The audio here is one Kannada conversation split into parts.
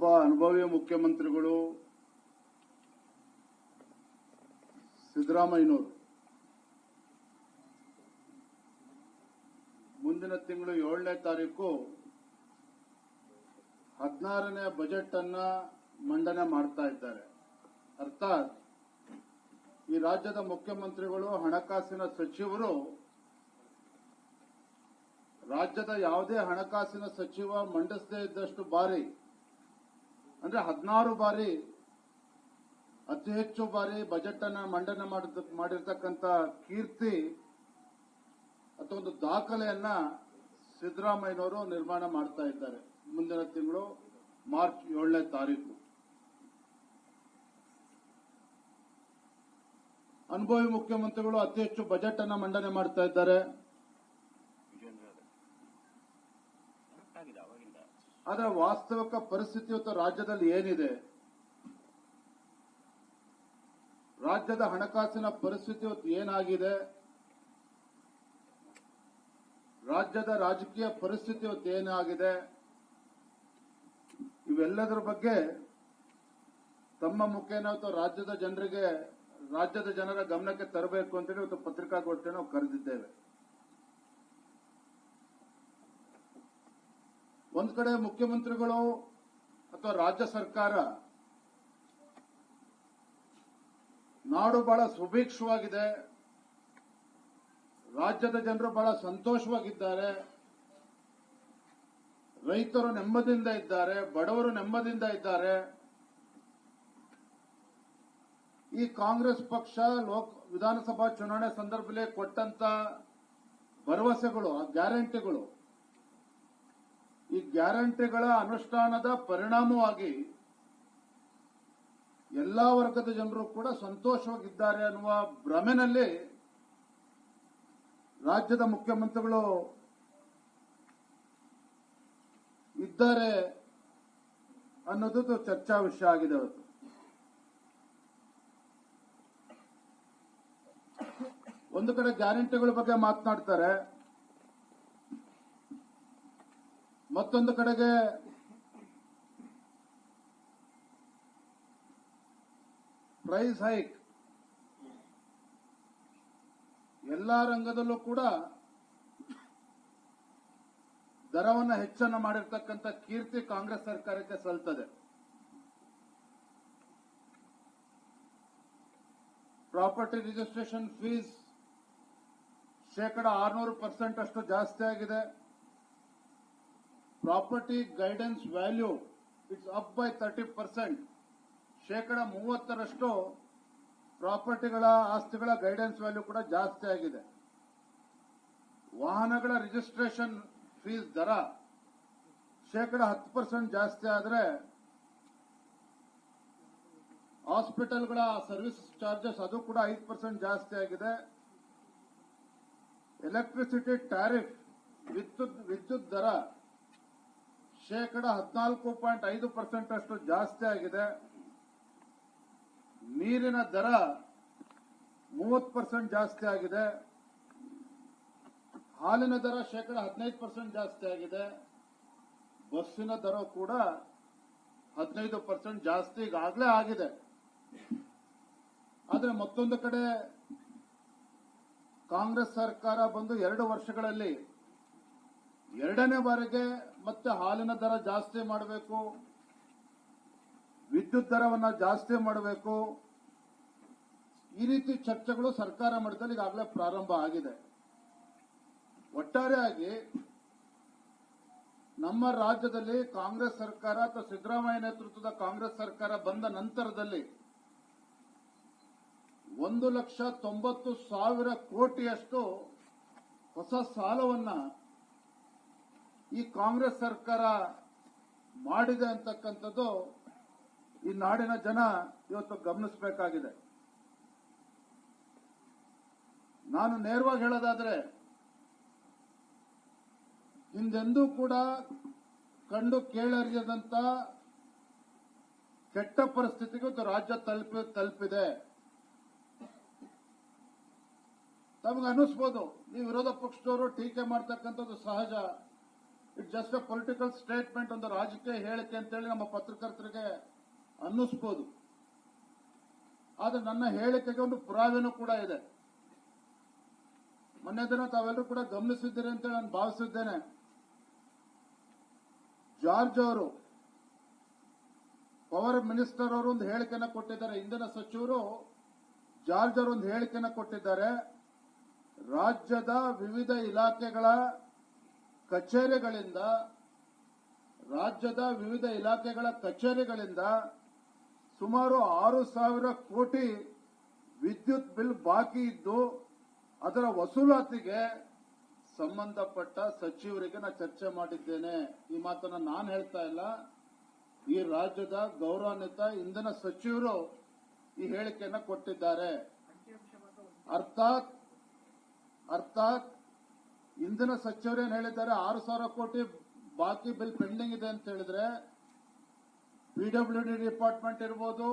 ಒಬ್ಬ ಅನುಭವಿ ಮುಖ್ಯಮಂತ್ರಿಗಳು ಸಿದ್ದರಾಮಯ್ಯನವರು. ಮುಂದಿನ ತಿಂಗಳು ಏಳನೇ ತಾರೀಕು ಹದಿನಾರನೇ ಬಜೆಟ್ ಅನ್ನ ಮಂಡನೆ ಮಾಡ್ತಾ ಇದ್ದಾರೆ. ಅರ್ಥಾತ್ ಈ ರಾಜ್ಯದ ಮುಖ್ಯಮಂತ್ರಿಗಳು, ಹಣಕಾಸಿನ ಸಚಿವರು ರಾಜ್ಯದ ಯಾವುದೇ ಹಣಕಾಸಿನ ಸಚಿವ ಮಂಡಿಸದೇ ಇದ್ದಷ್ಟು ಬಾರಿ ಅಂದ್ರೆ ಹದಿನಾರು ಬಾರಿ, ಅತಿ ಹೆಚ್ಚು ಬಾರಿ ಬಜೆಟ್ ಅನ್ನ ಮಂಡನೆ ಮಾಡಿರ್ತಕ್ಕಂಥ ಕೀರ್ತಿ ಅಥವಾ ಒಂದು ದಾಖಲೆಯನ್ನ ಸಿದ್ದರಾಮಯ್ಯನವರು ನಿರ್ಮಾಣ ಮಾಡ್ತಾ ಇದ್ದಾರೆ ಮುಂದಿನ ತಿಂಗಳು, ಮಾರ್ಚ್ ಏಳನೇ ತಾರೀಕು. ಅನುಭವಿ ಮುಖ್ಯಮಂತ್ರಿಗಳು ಅತಿ ಹೆಚ್ಚು ಬಜೆಟ್ ಅನ್ನ ಮಂಡನೆ ಮಾಡ್ತಾ ಇದ್ದಾರೆ ಆಗಿದೆ ಆದ್ರೆ ವಾಸ್ತವಿಕ ಪರಿಸ್ಥಿತಿ ಇವತ್ತು ರಾಜ್ಯದಲ್ಲಿ ಏನಿದೆ? ರಾಜ್ಯದ ಹಣಕಾಸಿನ ಪರಿಸ್ಥಿತಿ ಇವತ್ತು ಏನಾಗಿದೆ? ರಾಜ್ಯದ ರಾಜಕೀಯ ಪರಿಸ್ಥಿತಿ ಇವತ್ತು ಏನಾಗಿದೆ? ಇವೆಲ್ಲದರ ಬಗ್ಗೆ ತಮ್ಮ ಮುಖೇನ ರಾಜ್ಯದ ಜನರಿಗೆ, ರಾಜ್ಯದ ಜನರ ಗಮನಕ್ಕೆ ತರಬೇಕು ಅಂತೇಳಿ ಇವತ್ತು ಪತ್ರಿಕಾಗೋಷ್ಠಿಯನ್ನು ಕರೆದಿದ್ದೇವೆ. ಒಂದ್ ಕಡೆ ಮುಖ್ಯಮಂತ್ರಿಗಳು ಅಥವಾ ರಾಜ್ಯ ಸರ್ಕಾರ ನಾಡು ಬಹಳ ಸುಭಿಕ್ಷವಾಗಿದೆ, ರಾಜ್ಯದ ಜನರು ಬಹಳ ಸಂತೋಷವಾಗಿದ್ದಾರೆ, ರೈತರು ನೆಮ್ಮದಿಯಿಂದ ಇದ್ದಾರೆ, ಬಡವರು ನೆಮ್ಮದಿಯಿಂದ ಇದ್ದಾರೆ. ಈ ಕಾಂಗ್ರೆಸ್ ಪಕ್ಷ ಲೋಕ್ ವಿಧಾನಸಭಾ ಚುನಾವಣೆ ಸಂದರ್ಭದಲ್ಲಿ ಕೊಟ್ಟಂತ ಭರವಸೆಗಳು, ಆ ಗ್ಯಾರಂಟಿಗಳು ಈ ಗ್ಯಾರಂಟಿಗಳ ಅನುಷ್ಠಾನದ ಪರಿಣಾಮವಾಗಿ ಎಲ್ಲಾ ವರ್ಗದ ಜನರು ಕೂಡ ಸಂತೋಷವಾಗಿದ್ದಾರೆ ಅನ್ನುವ ಭ್ರಮೆನಲ್ಲಿ ರಾಜ್ಯದ ಮುಖ್ಯಮಂತ್ರಿಗಳು ಇದ್ದಾರೆ ಅನ್ನೋದು ಚರ್ಚಾ ವಿಷಯ ಆಗಿದೆ ಅವತ್ತು. ಒಂದು ಕಡೆ ಗ್ಯಾರಂಟಿಗಳ ಬಗ್ಗೆ ಮಾತನಾಡ್ತಾರೆ. ಮತ್ತೊಂದು ಕಡೆಗೆ ಪ್ರೈಸ್ ಹೈಕ್ ಎಲ್ಲ ರಂಗದಲ್ಲೂ ಕೂಡ ದರವನ್ನು ಹೆಚ್ಚನ್ನು ಮಾಡಿರ್ತಕ್ಕಂಥ ಕೀರ್ತಿ ಕಾಂಗ್ರೆಸ್ ಸರ್ಕಾರಕ್ಕೆ ಸಲ್ತದೆ. ಪ್ರಾಪರ್ಟಿ ರಿಜಿಸ್ಟ್ರೇಷನ್ ಫೀಸ್ ಶೇಕಡ ಆರ್ನೂರು ಪರ್ಸೆಂಟ್ ಅಷ್ಟು ಜಾಸ್ತಿ ಆಗಿದೆ. Property guidance value it's up by thirty percent. ಶೇಕಡ ಮೂವತ್ತರಷ್ಟು ಪ್ರಾಪರ್ಟಿಗಳ ಆಸ್ತಿಗಳ ಗೈಡೆನ್ಸ್ ವ್ಯಾಲ್ಯೂ ಕೂಡ ಜಾಸ್ತಿ ಆಗಿದೆ. ವಾಹನಗಳ ರಿಜಿಸ್ಟ್ರೇಷನ್ ಫೀಸ್ ದರ ಶೇಕಡ ಹತ್ತು ಪರ್ಸೆಂಟ್ ಜಾಸ್ತಿ ಆದರೆ ಹಾಸ್ಪಿಟಲ್ಗಳ ಸರ್ವಿಸ್ ಚಾರ್ಜಸ್ ಅದು ಕೂಡ ಐದು ಪರ್ಸೆಂಟ್ ಜಾಸ್ತಿ ಆಗಿದೆ. ಎಲೆಕ್ಟ್ರಿಸಿಟಿ ಟ್ಯಾರಿಫ್ ವಿದ್ಯುತ್ ವಿದ್ಯುತ್ ದರ ಶೇಕಡ ಹದಿನಾಲ್ಕು ಪಾಯಿಂಟ್ ಐದು ಪರ್ಸೆಂಟ್ ಅಷ್ಟು ಜಾಸ್ತಿ ಆಗಿದೆ. ನೀರಿನ ದರ ಮೂವತ್ತು ಪರ್ಸೆಂಟ್ ಜಾಸ್ತಿ ಆಗಿದೆ. ಹಾಲಿನ ದರ ಶೇಕಡ ಹದಿನೈದು ಪರ್ಸೆಂಟ್ ಜಾಸ್ತಿ ಆಗಿದೆ. ಬಸ್ಸಿನ ದರ ಕೂಡ ಹದಿನೈದು ಪರ್ಸೆಂಟ್ ಜಾಸ್ತಿ ಈಗಾಗಲೇ ಆಗಿದೆ. ಆದರೆ ಮತ್ತೊಂದು ಕಡೆ ಕಾಂಗ್ರೆಸ್ ಸರ್ಕಾರ ಬಂದು ಎರಡು ವರ್ಷಗಳಲ್ಲಿ ಎರಡನೇ ಬಾರಿಗೆ ಮತ್ತೆ ಹಾಲಿನ ದರ ಜಾಸ್ತಿ ಮಾಡಬೇಕು, ವಿದ್ಯುತ್ ದರವನ್ನ ಜಾಸ್ತಿ ಮಾಡಬೇಕು. ಈ ರೀತಿ ಚರ್ಚೆಗಳು ಸರ್ಕಾರ ಮಟ್ಟದಲ್ಲಿ ಈಗಾಗಲೇ ಪ್ರಾರಂಭ ಆಗಿದೆ. ಒಟ್ಟಾರೆಯಾಗಿ ನಮ್ಮ ರಾಜ್ಯದಲ್ಲಿ ಕಾಂಗ್ರೆಸ್ ಸರ್ಕಾರ ಅಥವಾ ಸಿದ್ದರಾಮಯ್ಯ ನೇತೃತ್ವದ ಕಾಂಗ್ರೆಸ್ ಸರ್ಕಾರ ಬಂದ ನಂತರದಲ್ಲಿ ಒಂದು ಲಕ್ಷ ತೊಂಬತ್ತು ಸಾವಿರ ಕೋಟಿಯಷ್ಟು ಹೊಸ ಸಾಲವನ್ನ ಈ ಕಾಂಗ್ರೆಸ್ ಸರ್ಕಾರ ಮಾಡಿದೆ ಅಂತಕ್ಕಂಥದ್ದು ಈ ನಾಡಿನ ಜನ ಇವತ್ತು ಗಮನಿಸಬೇಕಾಗಿದೆ. ನಾನು ನೇರವಾಗಿ ಹೇಳೋದಾದ್ರೆ, ಹಿಂದೆಂದೂ ಕೂಡ ಕಂಡು ಕೇಳರಿಯದಂತ ಕೆಟ್ಟ ಪರಿಸ್ಥಿತಿಗೆ ಇವತ್ತು ರಾಜ್ಯ ತಲುಪಿ, ತಲುಪಿದೆ. ತಮಗೆ ಅನ್ನಿಸ್ಬೋದು, ನೀವು ವಿರೋಧ ಪಕ್ಷದವರು ಟೀಕೆ ಮಾಡ್ತಕ್ಕಂಥದ್ದು ಸಹಜ. It just a political statement ಒಂದು ರಾಜಕೀಯ ಹೇಳಿಕೆ ಅಂತೇಳಿ ನಮ್ಮ ಪತ್ರಕರ್ತರಿಗೆ ಅನ್ನಿಸ್ಬೋದು ಆದ್ರೆ ನನ್ನ ಹೇಳಿಕೆಗೆ ಒಂದು ಪುರಾವೆನೂ ಕೂಡ ಇದೆ ಮೊನ್ನೆ ದಿನ ತಾವೆಲ್ಲರೂ ಕೂಡ ಗಮನಿಸಿದ್ದೀರಿ ಅಂತ ನಾನು ಭಾವಿಸಿದ್ದೇನೆ ಜಾರ್ಜ್ ಅವರು ಪವರ್ ಮಿನಿಸ್ಟರ್ ಅವರು ಒಂದು ಹೇಳಿಕೆನ ಕೊಟ್ಟಿದ್ದಾರೆ ಇಂಧನ ಸಚಿವರು ಜಾರ್ಜ್ ಅವರು ಒಂದು ಹೇಳಿಕೆನ ಕೊಟ್ಟಿದ್ದಾರೆ ರಾಜ್ಯದ ವಿವಿಧ ಇಲಾಖೆಗಳ ಕಚೇರಿಗಳಿಂದ, ರಾಜ್ಯದ ವಿವಿಧ ಇಲಾಖೆಗಳ ಕಚೇರಿಗಳಿಂದ ಸುಮಾರು ಆರು ಸಾವಿರ ಕೋಟಿ ವಿದ್ಯುತ್ ಬಿಲ್ ಬಾಕಿ ಇದ್ದು, ಅದರ ವಸೂಲಾತಿಗೆ ಸಂಬಂಧಪಟ್ಟ ಸಚಿವರಿಗೆ ನಾನು ಚರ್ಚೆ ಮಾಡಿದ್ದೇನೆ. ಈ ಮಾತನ್ನ ನಾನು ಹೇಳ್ತಾ ಇಲ್ಲ. ಈ ರಾಜ್ಯದ ಗೌರವಾನ್ವಿತ ಇಂಧನ ಸಚಿವರು ಈ ಹೇಳಿಕೆಯನ್ನು ಕೊಟ್ಟಿದ್ದಾರೆ. ಅರ್ಥಾತ್ ಅರ್ಥಾತ್ ಇಂಧನ ಸಚಿವರು ಏನ್ ಹೇಳಿದ್ದಾರೆ? ಆರು ಸಾವಿರ ಕೋಟಿ ಬಾಕಿ ಬಿಲ್ ಪೆಂಡಿಂಗ್ ಇದೆ ಅಂತ ಹೇಳಿದ್ರೆ ಪಿಡಬ್ಲ್ಯೂ ಡಿ ಡಿಪಾರ್ಟ್ಮೆಂಟ್ ಇರ್ಬೋದು,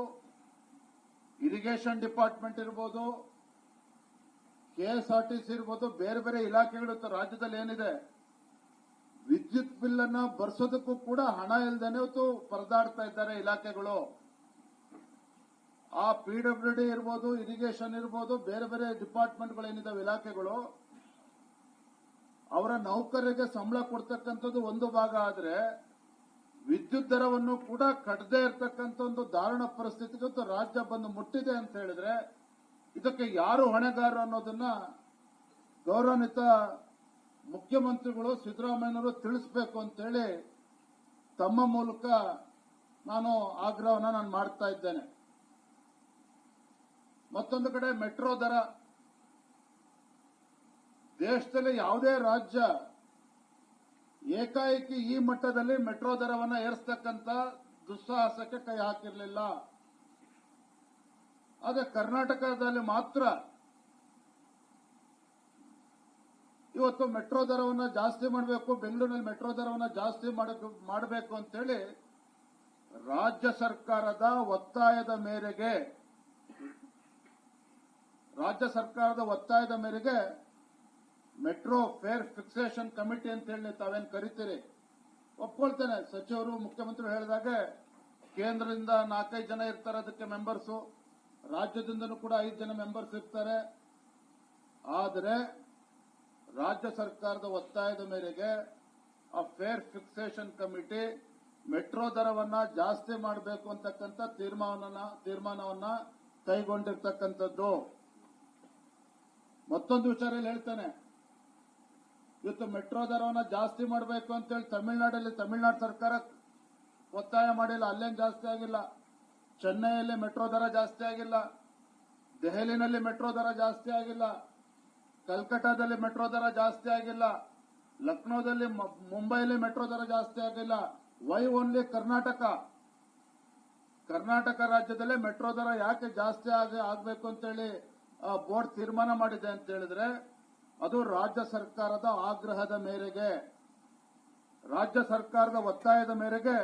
ಇರಿಗೇಷನ್ ಡಿಪಾರ್ಟ್ಮೆಂಟ್ ಇರ್ಬೋದು ಕೆಎಸ್ಆರ್ಟಿಸಿ ಇರ್ಬೋದು, ಬೇರೆ ಬೇರೆ ಇಲಾಖೆಗಳು ರಾಜ್ಯದಲ್ಲಿ ಏನಿದೆ? ವಿದ್ಯುತ್ ಬಿಲ್ ಅನ್ನ ಬರ್ಸೋದಕ್ಕೂ ಕೂಡ ಹಣ ಇಲ್ಲದೇನೆ ಪರದಾಡ್ತಾ ಇದ್ದಾರೆ ಇಲಾಖೆಗಳು. ಆ ಪಿಡಬ್ಲ್ಯೂ ಡಿ ಇರ್ಬೋದು, ಇರಿಗೇಷನ್ ಇರ್ಬೋದು, ಬೇರೆ ಬೇರೆ ಡಿಪಾರ್ಟ್ಮೆಂಟ್ಗಳು ಏನಿದಾವೆ ಇಲಾಖೆಗಳು ಅವರ ನೌಕರರಿಗೆ ಸಂಬಳ ಕೊಡ್ತಕ್ಕಂಥದ್ದು ಒಂದು ಭಾಗ ಆದ್ರೆ ವಿದ್ಯುತ್ ದರವನ್ನು ಕೂಡ ಕಟ್ಟದೇ ಇರತಕ್ಕಂಥ ಒಂದು ದಾರುಣ ಪರಿಸ್ಥಿತಿಗೆ ಇವತ್ತು ರಾಜ್ಯ ಬಂದು ಮುಟ್ಟಿದೆ ಅಂತ ಹೇಳಿದ್ರೆ ಇದಕ್ಕೆ ಯಾರು ಹೊಣೆಗಾರರು ಅನ್ನೋದನ್ನ ಗೌರವಾನ್ವಿತ ಮುಖ್ಯಮಂತ್ರಿಗಳು ಸಿದ್ದರಾಮಯ್ಯನವರು ತಿಳಿಸ್ಬೇಕು ಅಂತೇಳಿ ತಮ್ಮ ಮೂಲಕ ನಾನು ಆಗ್ರಹವನ್ನ ನಾನು ಮಾಡ್ತಾ ಇದ್ದೇನೆ. ಮತ್ತೊಂದು ಕಡೆ ಮೆಟ್ರೋ ದರ ದೇಶದಲ್ಲಿ ಯಾವುದೇ ರಾಜ್ಯ ಏಕಾಏಕಿ ಈ ಮಟ್ಟದಲ್ಲಿ ಮೆಟ್ರೋ ದರವನ್ನ ಏರಿಸ್ತಕ್ಕಂಥ ದುಸ್ಸಾಹಸಕ್ಕೆ ಕೈ ಹಾಕಿರಲಿಲ್ಲ. ಆದ್ರೆ ಕರ್ನಾಟಕದಲ್ಲಿ ಮಾತ್ರ ಇವತ್ತು ಮೆಟ್ರೋ ದರವನ್ನ ಜಾಸ್ತಿ ಮಾಡಬೇಕು, ಬೆಂಗಳೂರಿನಲ್ಲಿ ಮೆಟ್ರೋ ದರವನ್ನ ಜಾಸ್ತಿ ಮಾಡಬೇಕು ಅಂತೇಳಿ ರಾಜ್ಯ ಸರ್ಕಾರದ ಒತ್ತಾಯದ ಮೇರೆಗೆ, ರಾಜ್ಯ ಸರ್ಕಾರದ ಒತ್ತಾಯದ ಮೇರೆಗೆ ಮೆಟ್ರೋ ಫೇರ್ ಫಿಕ್ಸೇಷನ್ ಕಮಿಟಿ ಅಂತ ಹೇಳಿ ತಾವೇನ್ ಕರಿತೀರಿ? ಒಪ್ಕೊಳ್ತೇನೆ. ಸಚಿವರು ಮುಖ್ಯಮಂತ್ರಿ ಹೇಳಿದಾಗ ಕೇಂದ್ರದಿಂದ ನಾಲ್ಕೈದು ಜನ ಇರ್ತಾರೆ ಅದಕ್ಕೆ ಮೆಂಬರ್ಸು ರಾಜ್ಯದಿಂದನೂ ಕೂಡ ಐದು ಜನ ಮೆಂಬರ್ಸ್ ಇರ್ತಾರೆ. ಆದರೆ ರಾಜ್ಯ ಸರ್ಕಾರದ ಒತ್ತಾಯದ ಮೇರೆಗೆ ಆ ಫೇರ್ ಫಿಕ್ಸೇಷನ್ ಕಮಿಟಿ ಮೆಟ್ರೋ ದರವನ್ನ ಜಾಸ್ತಿ ಮಾಡಬೇಕು ಅಂತಕ್ಕಂಥ ತೀರ್ಮಾನ ತೀರ್ಮಾನವನ್ನ ಕೈಗೊಂಡಿರ್ತಕ್ಕಂಥದ್ದು. ಮತ್ತೊಂದು ವಿಚಾರ ಹೇಳ್ತೇನೆ. ಇವತ್ತು ಮೆಟ್ರೋ ದರವನ್ನ ಜಾಸ್ತಿ ಮಾಡಬೇಕು ಅಂತೇಳಿ ತಮಿಳುನಾಡಲ್ಲಿ ತಮಿಳುನಾಡು ಸರ್ಕಾರ ಒತ್ತಾಯ ಮಾಡಿಲ್ಲ. ಅಲ್ಲೇನ್ ಜಾಸ್ತಿ ಆಗಿಲ್ಲ. ಚೆನ್ನೈಯಲ್ಲಿ ಮೆಟ್ರೋ ದರ ಜಾಸ್ತಿ ಆಗಿಲ್ಲ. ದೆಹಲಿನಲ್ಲಿ ಮೆಟ್ರೋ ದರ ಜಾಸ್ತಿ ಆಗಿಲ್ಲ. ಕಲ್ಕಟ್ಟಾದಲ್ಲಿ ಮೆಟ್ರೋ ದರ ಜಾಸ್ತಿ ಆಗಿಲ್ಲ. ಲಕ್ನೋದಲ್ಲಿ ಮ- ಮುಂಬೈಲಿ ಮೆಟ್ರೋ ದರ ಜಾಸ್ತಿ ಆಗಿಲ್ಲ. Y only Karnataka. ಕರ್ನಾಟಕ ರಾಜ್ಯದಲ್ಲೇ ಮೆಟ್ರೋ ದರ ಯಾಕೆ ಜಾಸ್ತಿ ಆಗ ಆಗಬೇಕು ಅಂತೇಳಿ ಬೋರ್ಡ್ ತೀರ್ಮಾನ ಮಾಡಿದೆ ಅಂತ ಹೇಳಿದ್ರೆ ಅದು ರಾಜ್ಯ ಸರ್ಕಾರದ ಆಗ್ರಹದ ಮೇರೆಗೆ, ರಾಜ್ಯ ಸರ್ಕಾರದ ಒತ್ತಾಯದ ಮೇರೆಗೆ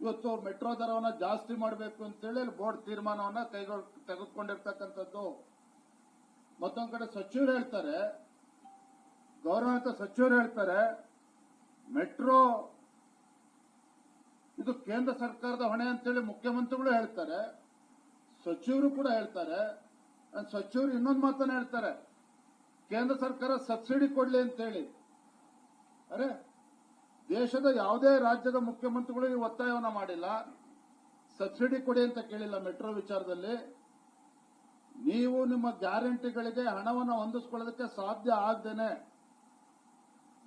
ಇವತ್ತು ಮೆಟ್ರೋ ದರವನ್ನ ಜಾಸ್ತಿ ಮಾಡಬೇಕು ಅಂತೇಳಿ ಬೋರ್ಡ್ ತೀರ್ಮಾನವನ್ನ ಕೈಗೊಳ್, ತೆಗೆದುಕೊಂಡಿರ್ತಕ್ಕಂಥದ್ದು. ಮತ್ತೊಂದು ಕಡೆ ಸಚಿವರು ಹೇಳ್ತಾರೆ, ಗೌರವಾನ್ವಿತ ಸಚಿವರು ಹೇಳ್ತಾರೆ, ಮೆಟ್ರೋ ಇದು ಕೇಂದ್ರ ಸರ್ಕಾರದ ಹೊಣೆ ಅಂತೇಳಿ ಮುಖ್ಯಮಂತ್ರಿಗಳು ಹೇಳ್ತಾರೆ, ಸಚಿವರು ಕೂಡ ಹೇಳ್ತಾರೆ ಸಚಿವರು ಇನ್ನೊಂದು ಮಾತನ್ನ ಹೇಳ್ತಾರೆ. ಕೇಂದ್ರ ಸರ್ಕಾರ ಸಬ್ಸಿಡಿ ಕೊಡ್ಲಿ ಅಂತೇಳಿ. ಅರೆ, ದೇಶದ ಯಾವುದೇ ರಾಜ್ಯದ ಮುಖ್ಯಮಂತ್ರಿಗಳು ಈ ಒತ್ತಾಯವನ್ನ ಮಾಡಿಲ್ಲ. ಸಬ್ಸಿಡಿ ಕೊಡಿ ಅಂತ ಕೇಳಿಲ್ಲ ಮೆಟ್ರೋ ವಿಚಾರದಲ್ಲಿ. ನೀವು ನಿಮ್ಮ ಗ್ಯಾರಂಟಿಗಳಿಗೆ ಹಣವನ್ನು ಹೊಂದಿಸ್ಕೊಳ್ಳೋದಕ್ಕೆ ಸಾಧ್ಯ ಆಗದೇನೆ.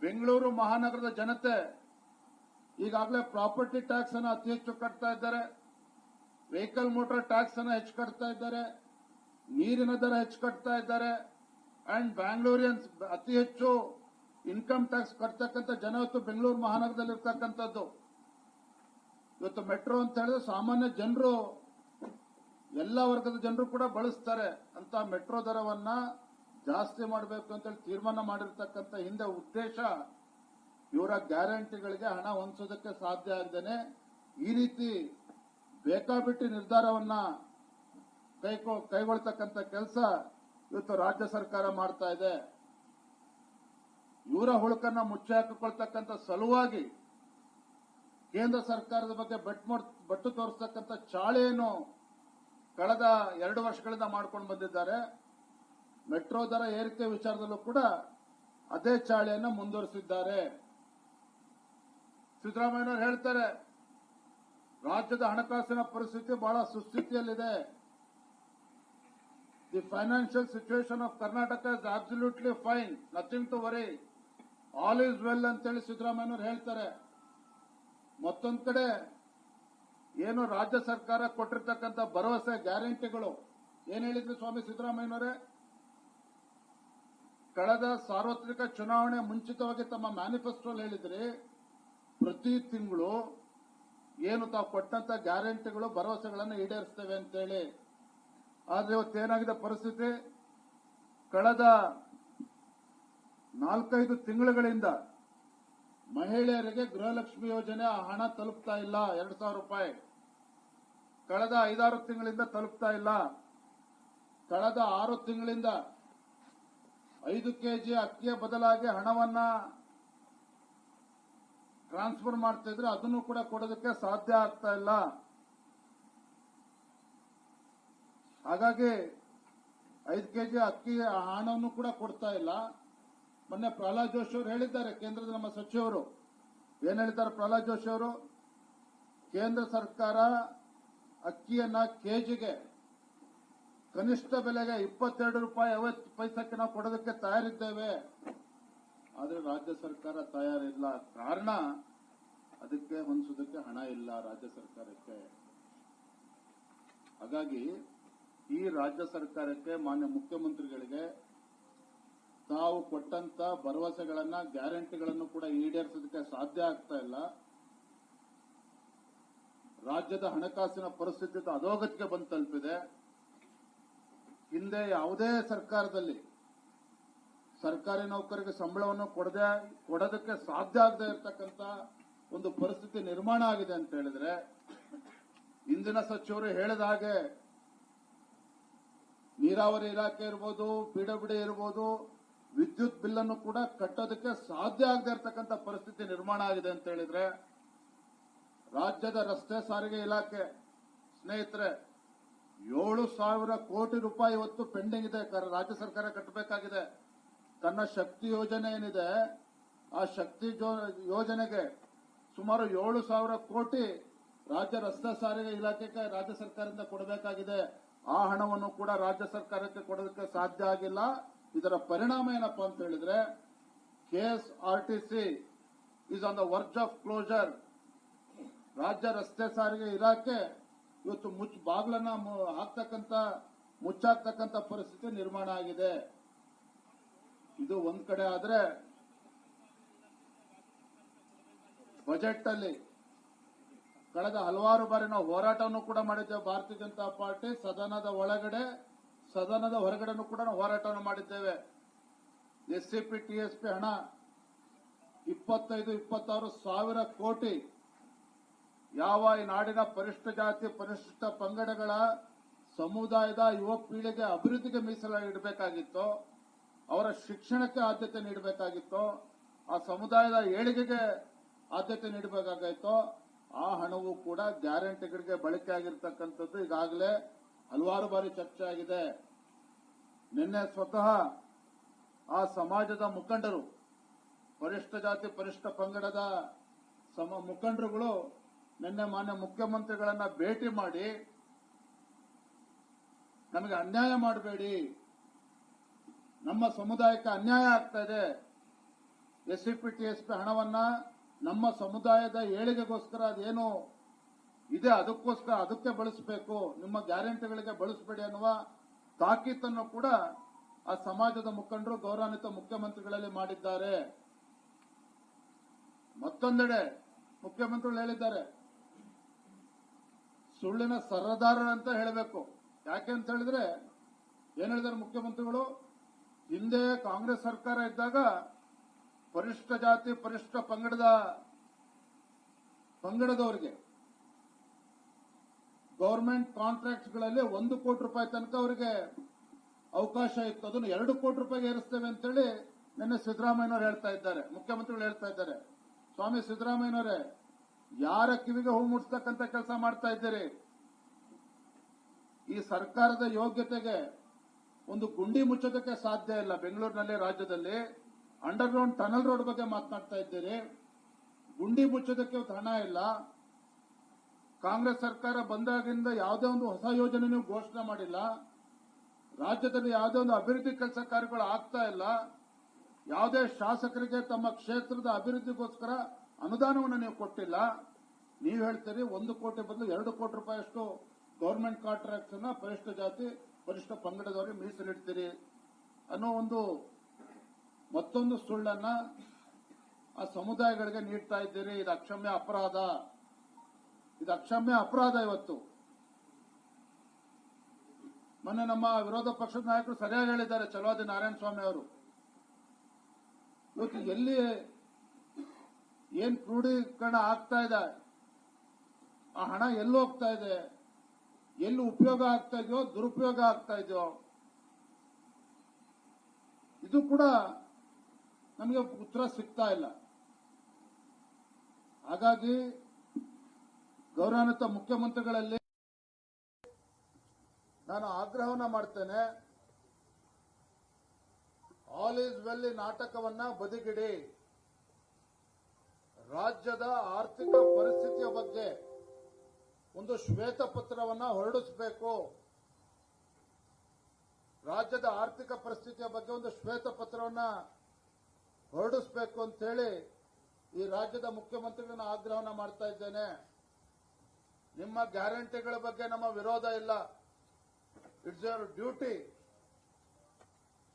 ಬೆಂಗಳೂರು ಮಹಾನಗರದ ಜನತೆ ಈಗಾಗಲೇ ಪ್ರಾಪರ್ಟಿ ಟ್ಯಾಕ್ಸ್ ಅನ್ನು ಅತಿ ಹೆಚ್ಚು ಕಟ್ತಾ ಇದ್ದಾರೆ. ವೆಹಿಕಲ್ ಮೋಟಾರ್ ಟ್ಯಾಕ್ಸ್ ಅನ್ನು ಹೆಚ್ಚು ಕಟ್ತಾ ಇದ್ದಾರೆ. ನೀರಿನ ದರ ಹೆಚ್ಚು ಕಟ್ತಾ ಇದ್ದಾರೆ. ಅಂಡ್ ಬ್ಯಾಂಗ್ಳೂರಿಯನ್ಸ್ ಅತಿ ಹೆಚ್ಚು ಇನ್ಕಮ್ ಟ್ಯಾಕ್ಸ್ ಕಟ್ತಕ್ಕಂಥ ಜನ ಇವತ್ತು ಬೆಂಗಳೂರು ಮಹಾನಗರದಲ್ಲಿ ಇರ್ತಕ್ಕಂಥದ್ದು ಇವತ್ತು ಮೆಟ್ರೋ ಅಂತ ಹೇಳಿದ್ರೆ ಸಾಮಾನ್ಯ ಜನರು, ಎಲ್ಲ ವರ್ಗದ ಜನರು ಕೂಡ ಬಳಸ್ತಾರೆ. ಅಂತ ಮೆಟ್ರೋ ದರವನ್ನ ಜಾಸ್ತಿ ಮಾಡಬೇಕು ಅಂತೇಳಿ ತೀರ್ಮಾನ ಮಾಡಿರ್ತಕ್ಕಂಥ ಹಿಂದೆ ಉದ್ದೇಶ ಇವರ ಗ್ಯಾರಂಟಿಗಳಿಗೆ ಹಣ ಹೊಂದಿಸೋದಕ್ಕೆ ಸಾಧ್ಯ ಆಗದೇನೆ ಈ ರೀತಿ ಬೇಕಾಬಿಟ್ಟಿ ನಿರ್ಧಾರವನ್ನ ಕೈಕೊ, ಕೈಗೊಳ್ತಕ್ಕಂಥ ಕೆಲಸ ಇವತ್ತು ರಾಜ್ಯ ಸರ್ಕಾರ ಮಾಡ್ತಾ ಇದೆ. ಇವರ ಹುಳುಕನ್ನ ಮುಚ್ಚಿ ಹಾಕಿಕೊಳ್ತಕ್ಕಂಥ ಸಲುವಾಗಿ ಕೇಂದ್ರ ಸರ್ಕಾರದ ಬಗ್ಗೆ ಬೆಟ್ ಬಟ್ಟು ತೋರಿಸ್ತಕ್ಕಂಥ ಚಾಳೆಯನ್ನು ಕಳೆದ ಎರಡು ವರ್ಷಗಳಿಂದ ಮಾಡ್ಕೊಂಡು ಬಂದಿದ್ದಾರೆ. ಮೆಟ್ರೋ ದರ ಏರಿಕೆ ವಿಚಾರದಲ್ಲೂ ಕೂಡ ಅದೇ ಚಾಳೆಯನ್ನು ಮುಂದುವರಿಸಿದ್ದಾರೆ. ಸಿದ್ದರಾಮಯ್ಯನವರು ಹೇಳ್ತಾರೆ, ರಾಜ್ಯದ ಹಣಕಾಸಿನ ಪರಿಸ್ಥಿತಿ ಬಹಳ ಸುಸ್ಥಿತಿಯಲ್ಲಿದೆ. Financial situation of Karnataka is absolutely fine nothing to worry all is well ಅಂತೇಳಿ ಸಿದ್ದರಾಮಯ್ಯನವ್ರು ಹೇಳ್ತಾರೆ. ಮತ್ತೊಂದು ಕಡೆ ಏನು ರಾಜ್ಯ ಸರ್ಕಾರ ಕೊಟ್ಟಿರ್ತಕ್ಕಂಥ ಭರವಸೆ, ಗ್ಯಾರಂಟಿಗಳು, ಏನು ಹೇಳಿದ್ರು ಸ್ವಾಮಿ ಸಿದ್ದರಾಮಯ್ಯನವರೇ? ಕಳೆದ ಸಾರ್ವತ್ರಿಕ ಚುನಾವಣೆ ಮುಂಚಿತವಾಗಿ ತಮ್ಮ ಮ್ಯಾನಿಫೆಸ್ಟೋಲ್ ಹೇಳಿದ್ರಿ, ಪ್ರತಿ ತಿಂಗಳು ಏನು ತಾವು ಕೊಟ್ಟಂತ ಗ್ಯಾರಂಟಿಗಳು, ಭರವಸೆಗಳನ್ನು ಈಡೇರಿಸ್ತೇವೆ ಅಂತೇಳಿ ಆದ್ರೆ ಇವತ್ತೇನಾಗಿದೆ ಪರಿಸ್ಥಿತಿ? ಕಳೆದ ನಾಲ್ಕೈದು ತಿಂಗಳುಗಳಿಂದ ಮಹಿಳೆಯರಿಗೆ ಗೃಹಲಕ್ಷ್ಮಿ ಯೋಜನೆ ಹಣ ತಲುಪ್ತಾ ಇಲ್ಲ, ಎರಡು ಸಾವಿರ ರೂಪಾಯಿ. ಕಳೆದ ಐದಾರು ತಿಂಗಳಿಂದ ತಲುಪ್ತಾ ಇಲ್ಲ. ಕಳೆದ ಆರು ತಿಂಗಳಿಂದ ಐದು ಕೆಜಿ ಅಕ್ಕಿಯ ಬದಲಾಗಿ ಹಣವನ್ನ ಟ್ರಾನ್ಸ್ಫರ್ ಮಾಡ್ತಾ ಇದ್ರೆ ಅದನ್ನು ಕೂಡ ಕೊಡೋದಕ್ಕೆ ಸಾಧ್ಯ ಆಗ್ತಾ ಇಲ್ಲ. ಹಾಗಾಗಿ ಐದು ಕೆ ಜಿ ಅಕ್ಕಿ ಹಣವನ್ನು ಕೂಡ ಕೊಡ್ತಾ ಇಲ್ಲ. ಮೊನ್ನೆ ಪ್ರಹ್ಲಾದ್ ಜೋಶಿ ಅವರು ಹೇಳಿದ್ದಾರೆ, ಕೇಂದ್ರದ ನಮ್ಮ ಸಚಿವರು. ಏನ್ ಹೇಳಿದ್ದಾರೆ ಪ್ರಹ್ಲಾದ್ ಜೋಶಿ ಅವರು? ಕೇಂದ್ರ ಸರ್ಕಾರ ಅಕ್ಕಿಯನ್ನ ಕೆಜಿಗೆ ಕನಿಷ್ಠ ಬೆಲೆಗೆ ಇಪ್ಪತ್ತೆರಡು ರೂಪಾಯಿ ಐವತ್ತು ಪೈಸಕ್ಕೆ ನಾವು ಕೊಡೋದಕ್ಕೆ ತಯಾರಿದ್ದೇವೆ. ಆದರೆ ರಾಜ್ಯ ಸರ್ಕಾರ ತಯಾರಿಲ್ಲ. ಕಾರಣ ಅದಕ್ಕೆ ಹೊಂದಿಸೋದಕ್ಕೆ ಹಣ ಇಲ್ಲ ರಾಜ್ಯ ಸರ್ಕಾರಕ್ಕೆ. ಹಾಗಾಗಿ ಈ ರಾಜ್ಯ ಸರ್ಕಾರಕ್ಕೆ ಮಾನ್ಯ ಮುಖ್ಯಮಂತ್ರಿಗಳಿಗೆ ತಾವು ಕೊಟ್ಟಂತ ಭರವಸೆಗಳನ್ನ, ಗ್ಯಾರಂಟಿಗಳನ್ನು ಕೂಡ ಈಡೇರಿಸೋದಕ್ಕೆ ಸಾಧ್ಯ ಆಗ್ತಾ ಇಲ್ಲ. ರಾಜ್ಯದ ಹಣಕಾಸಿನ ಪರಿಸ್ಥಿತಿ ಅಧೋಗತಿಗೆ ಬಂದು ತಲುಪಿದೆ. ಹಿಂದೆ ಯಾವುದೇ ಸರ್ಕಾರದಲ್ಲಿ ಸರ್ಕಾರಿ ನೌಕರಿಗೆ ಸಂಬಳವನ್ನು ಕೊಡದೆ, ಕೊಡೋದಕ್ಕೆ ಸಾಧ್ಯ ಆಗದೆ ಇರತಕ್ಕಂತ ಒಂದು ಪರಿಸ್ಥಿತಿ ನಿರ್ಮಾಣ ಆಗಿದೆ ಅಂತ ಹೇಳಿದ್ರೆ, ಇಂದಿನ ಸಚಿವರು ಹೇಳಿದ ಹಾಗೆ ನೀರಾವರಿ ಇಲಾಖೆ ಇರ್ಬೋದು ಪಿಡಬ್ಲ್ಯೂಡಿ ಇರ್ಬೋದು, ವಿದ್ಯುತ್ ಬಿಲ್ ಅನ್ನು ಕೂಡ ಕಟ್ಟೋದಕ್ಕೆ ಸಾಧ್ಯ ಆಗದೆ ಇರತಕ್ಕಂತ ಪರಿಸ್ಥಿತಿ ನಿರ್ಮಾಣ ಆಗಿದೆ ಅಂತ ಹೇಳಿದ್ರೆ, ರಾಜ್ಯದ ರಸ್ತೆ ಸಾರಿಗೆ ಇಲಾಖೆ ಸ್ನೇಹಿತರೆ, ಏಳು ಸಾವಿರ ಕೋಟಿ ರೂಪಾಯಿ ಇವತ್ತು ಪೆಂಡಿಂಗ್ ಇದೆ ರಾಜ್ಯ ಸರ್ಕಾರ ಕಟ್ಟಬೇಕಾಗಿದೆ. ತನ್ನ ಶಕ್ತಿ ಯೋಜನೆ ಏನಿದೆ, ಆ ಶಕ್ತಿ ಯೋಜನೆಗೆ ಸುಮಾರು ಏಳು ಸಾವಿರ ಕೋಟಿ ರಾಜ್ಯ ರಸ್ತೆ ಸಾರಿಗೆ ಇಲಾಖೆಗೆ ರಾಜ್ಯ ಸರ್ಕಾರದಿಂದ ಕೊಡಬೇಕಾಗಿದೆ. ಆ ಹಣವನ್ನು ಕೂಡ ರಾಜ್ಯ ಸರ್ಕಾರಕ್ಕೆ ಕೊಡೋದಕ್ಕೆ ಸಾಧ್ಯ ಆಗಿಲ್ಲ. ಇದರ ಪರಿಣಾಮ ಏನಪ್ಪ ಅಂತ ಹೇಳಿದ್ರೆ KSRTC is on the verge of closure ರಾಜ್ಯ ರಸ್ತೆ ಸಾರಿಗೆ ಇಲಾಖೆ ಇವತ್ತು ಮುಚ್ಚ ಬಾಗ್ಲನ್ನ ಹಾಕ್ತಕ್ಕಂತ, ಮುಚ್ಚಾಕ್ತಕ್ಕಂತ ಪರಿಸ್ಥಿತಿ ನಿರ್ಮಾಣ ಆಗಿದೆ. ಇದು ಒಂದ್ ಕಡೆ ಆದ್ರೆ ಬಜೆಟ್ ಅಲ್ಲಿ ಕಳೆದ ಹಲವಾರು ಬಾರಿ ನಾವು ಹೋರಾಟವನ್ನು ಕೂಡ ಮಾಡಿದ್ದೇವೆ. ಭಾರತೀಯ ಜನತಾ ಪಾರ್ಟಿ ಸದನದ ಒಳಗಡೆ, ಸದನದ ಹೊರಗಡೆನೂ ಕೂಡ ನಾವು ಹೋರಾಟವನ್ನು ಮಾಡಿದ್ದೇವೆ. ಎಸ್ಸಿಪಿ, ಟಿಎಸ್ಪಿ ಹಣ ಇಪ್ಪತ್ತೈದು, ಇಪ್ಪತ್ತಾರು ಸಾವಿರ ಕೋಟಿ ಯಾವ ಈ ನಾಡಿನ ಪರಿಷ್ಠ ಜಾತಿ ಪರಿಶಿಷ್ಟ ಪಂಗಡಗಳ ಸಮುದಾಯದ ಯುವ ಪೀಳಿಗೆ ಅಭಿವೃದ್ಧಿಗೆ ಮೀಸಲಾಗಿಡಬೇಕಾಗಿತ್ತು, ಅವರ ಶಿಕ್ಷಣಕ್ಕೆ ಆದ್ಯತೆ ನೀಡಬೇಕಾಗಿತ್ತು, ಆ ಸಮುದಾಯದ ಏಳಿಗೆಗೆ ಆದ್ಯತೆ ನೀಡಬೇಕಾಗಿತ್ತು ಆ ಹಣವು ಕೂಡ ಗ್ಯಾರಂಟಿಗಳಿಗೆ ಬಳಕೆ ಆಗಿರ್ತಕ್ಕಂಥದ್ದು ಈಗಾಗಲೇ ಹಲವಾರು ಬಾರಿ ಚರ್ಚೆ ಆಗಿದೆ. ನಿನ್ನೆ ಸ್ವತಃ ಆ ಸಮಾಜದ ಮುಖಂಡರು, ಪರಿಷ್ಠ ಜಾತಿ, ಪರಿಷ್ಠ ಪಂಗಡದ ಸಮ, ಮುಖಂಡರುಗಳು ನಿನ್ನೆ ಮಾನ್ಯ ಮುಖ್ಯಮಂತ್ರಿಗಳನ್ನ ಭೇಟಿ ಮಾಡಿ, ನಮಗೆ ಅನ್ಯಾಯ ಮಾಡಬೇಡಿ, ನಮ್ಮ ಸಮುದಾಯಕ್ಕೆ ಅನ್ಯಾಯ ಆಗ್ತಾ ಇದೆ SCP C P, T, S P ಹಣವನ್ನ ನಮ್ಮ ಸಮುದಾಯದ ಏಳಿಗೆಗೋಸ್ಕರ ಅದೇನು ಇದೆ, ಅದಕ್ಕೋಸ್ಕರ ಅದಕ್ಕೆ ಬಳಸಬೇಕು, ನಿಮ್ಮ ಗ್ಯಾರಂಟಿಗಳಿಗೆ ಬಳಸಬೇಡಿ ಅನ್ನುವ ತಾಕೀತನ್ನು ಕೂಡ ಆ ಸಮಾಜದ ಮುಖಂಡರು ಗೌರವಾನ್ವಿತ ಮುಖ್ಯಮಂತ್ರಿಗಳಲ್ಲಿ ಮಾಡಿದ್ದಾರೆ. ಮತ್ತೊಂದೆಡೆ ಮುಖ್ಯಮಂತ್ರಿಗಳು ಹೇಳಿದ್ದಾರೆ, ಸುಳ್ಳಿನ ಸರದಾರರಂತ ಹೇಳಬೇಕು. ಯಾಕೆ ಅಂತ ಹೇಳಿದ್ರೆ, ಏನ್ ಹೇಳಿದ್ದಾರೆ ಮುಖ್ಯಮಂತ್ರಿಗಳು? ಹಿಂದೆ ಕಾಂಗ್ರೆಸ್ ಸರ್ಕಾರ ಇದ್ದಾಗ ಪರಿಷ್ಠ ಜಾತಿ, ಪರಿಷ್ಠ ಪಂಗಡದ, ಪಂಗಡದವರಿಗೆ ಗೌರ್ಮೆಂಟ್ ಕಾಂಟ್ರಾಕ್ಟ್ಗಳಲ್ಲಿ ಒಂದು ಕೋಟಿ ರೂಪಾಯಿ ತನಕ ಅವರಿಗೆ ಅವಕಾಶ ಇತ್ತು. ಅದನ್ನು ಎರಡು ಕೋಟಿ ರೂಪಾಯಿಗೆ ಏರಿಸ್ತೇವೆ ಅಂತೇಳಿ ನಿನ್ನೆ ಸಿದ್ದರಾಮಯ್ಯನವರು ಹೇಳ್ತಾ ಇದ್ದಾರೆ. ಮುಖ್ಯಮಂತ್ರಿಗಳು ಹೇಳ್ತಾ ಇದ್ದಾರೆ. ಸ್ವಾಮಿ ಸಿದ್ದರಾಮಯ್ಯನವರೇ, ಯಾರ ಕಿವಿಗೆ ಹೂ ಮುಟ್ಸ್ತಕ್ಕಂತ ಕೆಲಸ ಮಾಡ್ತಾ ಇದ್ದೀರಿ? ಈ ಸರ್ಕಾರದ ಯೋಗ್ಯತೆಗೆ ಒಂದು ಗುಂಡಿ ಮುಚ್ಚೋದಕ್ಕೆ ಸಾಧ್ಯ ಇಲ್ಲ. ಬೆಂಗಳೂರಿನಲ್ಲಿ, ರಾಜ್ಯದಲ್ಲಿ ಅಂಡರ್ ಗ್ರೌಂಡ್ ಟನಲ್ ರೋಡ್ ಬಗ್ಗೆ ಮಾತನಾಡ್ತಾ ಇದ್ದೀರಿ ಗುಂಡಿ ಮುಚ್ಚೋದಕ್ಕೆ ಹಣ ಇಲ್ಲ. ಕಾಂಗ್ರೆಸ್ ಸರ್ಕಾರ ಬಂದಾಗಿಂದ ಯಾವುದೇ ಒಂದು ಹೊಸ ಯೋಜನೆ ನೀವು ಘೋಷಣೆ ಮಾಡಿಲ್ಲ. ರಾಜ್ಯದಲ್ಲಿ ಯಾವುದೇ ಒಂದು ಅಭಿವೃದ್ಧಿ ಕೆಲಸ ಕಾರ್ಯಗಳು ಆಗ್ತಾ ಇಲ್ಲ. ಯಾವುದೇ ಶಾಸಕರಿಗೆ ತಮ್ಮ ಕ್ಷೇತ್ರದ ಅಭಿವೃದ್ಧಿಗೋಸ್ಕರ ಅನುದಾನವನ್ನು ನೀವು ಕೊಟ್ಟಿಲ್ಲ. ನೀವು ಹೇಳ್ತೀರಿ ಒಂದು ಕೋಟಿ ಬದಲು ಎರಡು ಕೋಟಿ ರೂಪಾಯಿಯಷ್ಟು ಗೌರ್ಮೆಂಟ್ ಕಾಂಟ್ರಾಕ್ಟ್ ಅನ್ನ ಪರಿಷ್ಠ ಜಾತಿ, ಪರಿಷ್ಠ ಪಂಗಡದವರಿಗೆ ಮೀಸಲಿಡ್ತೀರಿ ಅನ್ನೋ ಒಂದು ಮತ್ತೊಂದು ಸುಳ್ಳನ್ನ ಆ ಸಮುದಾಯಗಳಿಗೆ ನೀಡ್ತಾ ಇದ್ದೀರಿ. ಇದು ಅಕ್ಷಮ್ಯ ಅಪರಾಧ. ಇದು ಅಕ್ಷಮ್ಯ ಅಪರಾಧ ಇವತ್ತು. ಮೊನ್ನೆ ನಮ್ಮ ವಿರೋಧ ಪಕ್ಷದ ನಾಯಕರು ಸರಿಯಾಗಿ ಹೇಳಿದ್ದಾರೆ. ಚಲವಾದಿ ನಾರಾಯಣ ಸ್ವಾಮಿ ಅವರು. ಇವತ್ತು ಎಲ್ಲಿ ಏನ್ ಕ್ರೋಢೀಕರಣ ಆಗ್ತಾ ಇದೆ? ಆ ಹಣ ಎಲ್ಲಿ ಹೋಗ್ತಾ ಇದೆ? ಎಲ್ಲಿ ಉಪಯೋಗ ಆಗ್ತಾ ಇದೆಯೋ, ದುರುಪಯೋಗ ಆಗ್ತಾ ಇದೆಯೋ. ಇದು ಕೂಡ ನಮಗೆ ಉತ್ತರ ಸಿಗ್ತಾ ಇಲ್ಲ. ಹಾಗಾಗಿ ಗೌರವಾನ್ವಿತ ಮುಖ್ಯಮಂತ್ರಿಗಳಲ್ಲಿ ನಾನು ಆಗ್ರಹವನ್ನ ಮಾಡ್ತೇನೆ. ಆಲ್ ಈಸ್ ವೆಲ್ ನಾಟಕವನ್ನ ಬದಿಗಿಡಿ. ರಾಜ್ಯದ ಆರ್ಥಿಕ ಪರಿಸ್ಥಿತಿಯ ಬಗ್ಗೆ ಒಂದು ಶ್ವೇತಪತ್ರವನ್ನ ಹೊರಡಿಸಬೇಕು. ರಾಜ್ಯದ ಆರ್ಥಿಕ ಪರಿಸ್ಥಿತಿಯ ಬಗ್ಗೆ ಒಂದು ಶ್ವೇತಪತ್ರವನ್ನ ಹೊರಡಿಸಬೇಕು ಅಂತೇಳಿ ಈ ರಾಜ್ಯದ ಮುಖ್ಯಮಂತ್ರಿಗಳನ್ನ ಆಗ್ರಹನ ಮಾಡ್ತಾ ಇದ್ದೇನೆ. ನಿಮ್ಮ ಗ್ಯಾರಂಟಿಗಳ ಬಗ್ಗೆ ನಮ್ಮ ವಿರೋಧ ಇಲ್ಲ. ಇಟ್ಸ್ ಯುವರ್ ಡ್ಯೂಟಿ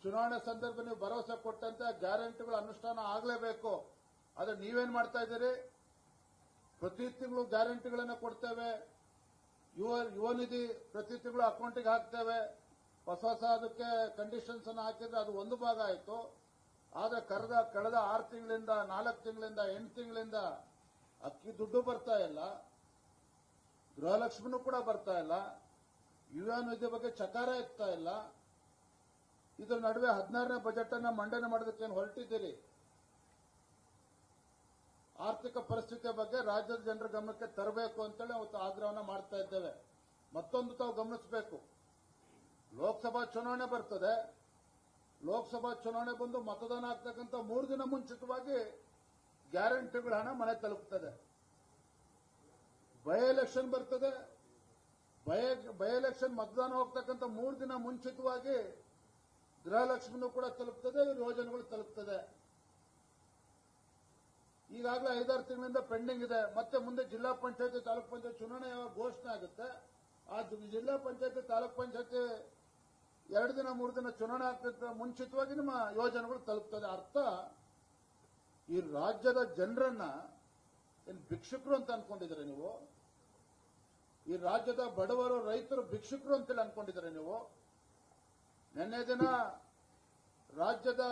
ಚುನಾವಣೆ ಸಂದರ್ಭ ನೀವು ಭರವಸೆ ಕೊಟ್ಟಂತೆ ಗ್ಯಾರಂಟಿಗಳು ಅನುಷ್ಠಾನ ಆಗಲೇಬೇಕು. ಆದ್ರೆ ನೀವೇನ್ ಮಾಡ್ತಾ ಇದ್ದೀರಿ? ಪ್ರತಿ ತಿಂಗಳು ಗ್ಯಾರಂಟಿಗಳನ್ನು ಕೊಡ್ತೇವೆ. ಯುವ ಯುವ ನಿಧಿ ಪ್ರತಿ ತಿಂಗಳು ಅಕೌಂಟಿಗೆ ಹಾಕ್ತೇವೆ. ಹೊಸ ಹೊಸ ಅದಕ್ಕೆ ಕಂಡೀಷನ್ಸ್ ಅನ್ನು ಹಾಕಿದ್ರೆ ಅದು ಒಂದು ಭಾಗ ಆಯಿತು. ಆದ್ರೆ ಕರೆದ ಕಳೆದ ಆರು ತಿಂಗಳಿಂದ, ನಾಲ್ಕು ತಿಂಗಳಿಂದ, ಎಂಟು ತಿಂಗಳಿಂದ ಅಕ್ಕಿ ದುಡ್ಡು ಬರ್ತಾ ಇಲ್ಲ. ಗೃಹಲಕ್ಷ್ಮಿನೂ ಕೂಡ ಬರ್ತಾ ಇಲ್ಲ. ಯುವನ್ ನಿಧಿ ಬಗ್ಗೆ ಚಕಾರ ಎತ್ತಾ ಇಲ್ಲ. ಇದ್ರ ನಡುವೆ ಹದಿನಾರನೇ ಬಜೆಟ್ ಅನ್ನ ಮಂಡನೆ ಮಾಡೋದಕ್ಕೆ ಏನು ಹೊರಟಿದ್ದೀರಿ? ಆರ್ಥಿಕ ಪರಿಸ್ಥಿತಿಯ ಬಗ್ಗೆ ರಾಜ್ಯದ ಜನರ ಗಮನಕ್ಕೆ ತರಬೇಕು ಅಂತೇಳಿ ಅವತ್ತು ಆಗ್ರಹವನ್ನ ಮಾಡ್ತಾ ಇದ್ದೇವೆ. ಮತ್ತೊಂದು ತಾವು ಗಮನಿಸಬೇಕು. ಲೋಕಸಭಾ ಚುನಾವಣೆ ಬರ್ತದೆ. ಲೋಕಸಭಾ ಚುನಾವಣೆ ಬಂದು ಮತದಾನ ಆಗ್ತಕ್ಕಂಥ ಮೂರು ದಿನ ಮುಂಚಿತವಾಗಿ ಗ್ಯಾರಂಟಿಗಳ ಹಣ ಮನೆ ತಲುಪುತ್ತದೆ ಬೈ ಎಲೆಕ್ಷನ್ ಬರ್ತದೆ. ಬೈ ಎಲೆಕ್ಷನ್ ಮತದಾನ ಹೋಗ್ತಕ್ಕಂಥ ಮೂರು ದಿನ ಮುಂಚಿತವಾಗಿ ಗೃಹಲಕ್ಷ್ಮಿನೂ ಕೂಡ ತಲುಪ್ತದೆ, ಯೋಜನೆಗಳು ತಲುಪ್ತದೆ. ಈಗಾಗಲೇ ಐದಾರು ತಿಂಗಳಿಂದ ಪೆಂಡಿಂಗ್ ಇದೆ. ಮತ್ತೆ ಮುಂದೆ ಜಿಲ್ಲಾ ಪಂಚಾಯತಿ ತಾಲೂಕ್ ಪಂಚಾಯತ್ ಚುನಾವಣೆ ಯಾವಾಗ ಘೋಷಣೆ ಆಗುತ್ತೆ, ಆ ಜಿಲ್ಲಾ ಪಂಚಾಯತಿ ತಾಲೂಕ್ ಪಂಚಾಯತಿ ಎರಡು ದಿನ, ಮೂರು ದಿನ ಚುನಾವಣೆ ಆಗ್ತಿದ್ದ ಮುಂಚಿತವಾಗಿ ನಿಮ್ಮ ಯೋಜನೆಗಳು ತಲುಪ್ತದೆ. ಅರ್ಥ, ಈ ರಾಜ್ಯದ ಜನರನ್ನ ಏನು ಭಿಕ್ಷುಕರು ಅಂತ ಅನ್ಕೊಂಡಿದ್ರೆ ನೀವು? ಈ ರಾಜ್ಯದ ಬಡವರು, ರೈತರು ಭಿಕ್ಷುಕರು ಅಂತೇಳಿ ಅನ್ಕೊಂಡಿದ್ರೆ ನೀವು? ನಿನ್ನೆ ದಿನ ರಾಜ್ಯದ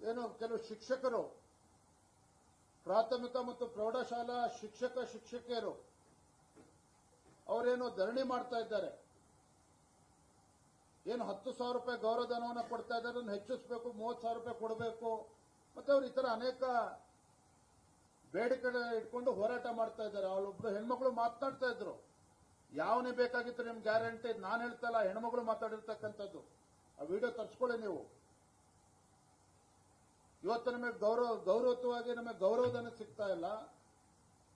ಏನು ಕೆಲವು ಶಿಕ್ಷಕರು, ಪ್ರಾಥಮಿಕ ಮತ್ತು ಪ್ರೌಢಶಾಲಾ ಶಿಕ್ಷಕ, ಶಿಕ್ಷಕಿಯರು ಅವರೇನು ಧರಣಿ ಮಾಡ್ತಾ ಇದ್ದಾರೆ. ಏನು ಹತ್ತು ಸಾವಿರ ರೂಪಾಯಿ ಗೌರವಧನವನ್ನು ಕೊಡ್ತಾ ಇದ್ದಾರೆ, ಅದನ್ನು ಹೆಚ್ಚಿಸಬೇಕು, ಮೂವತ್ತು ಸಾವಿರ ರೂಪಾಯಿ ಕೊಡಬೇಕು. ಮತ್ತೆ ಅವರು ಥರ ಅನೇಕ ಬೇಡಿಕೆ ಇಟ್ಕೊಂಡು ಹೋರಾಟ ಮಾಡ್ತಾ ಇದ್ದಾರೆ. ಅವಳೊಬ್ರು ಹೆಣ್ಮಕ್ಳು ಮಾತನಾಡ್ತಾ ಇದ್ರು. ಯಾವನೇ ಬೇಕಾಗಿತ್ತು ನಿಮ್ ಗ್ಯಾರಂಟಿ, ನಾನು ಹೇಳ್ತಲ್ಲ ಹೆಣ್ಮಗಳು ಮಾತಾಡಿರ್ತಕ್ಕಂಥದ್ದು. ಆ ವಿಡಿಯೋ ತರ್ಸ್ಕೊಳ್ಳಿ ನೀವು. ಇವತ್ತು ನಮಗೆ ಗೌರವ, ಗೌರವತ್ವವಾಗಿ ನಮಗೆ ಗೌರವಧನ ಸಿಗ್ತಾ ಇಲ್ಲ.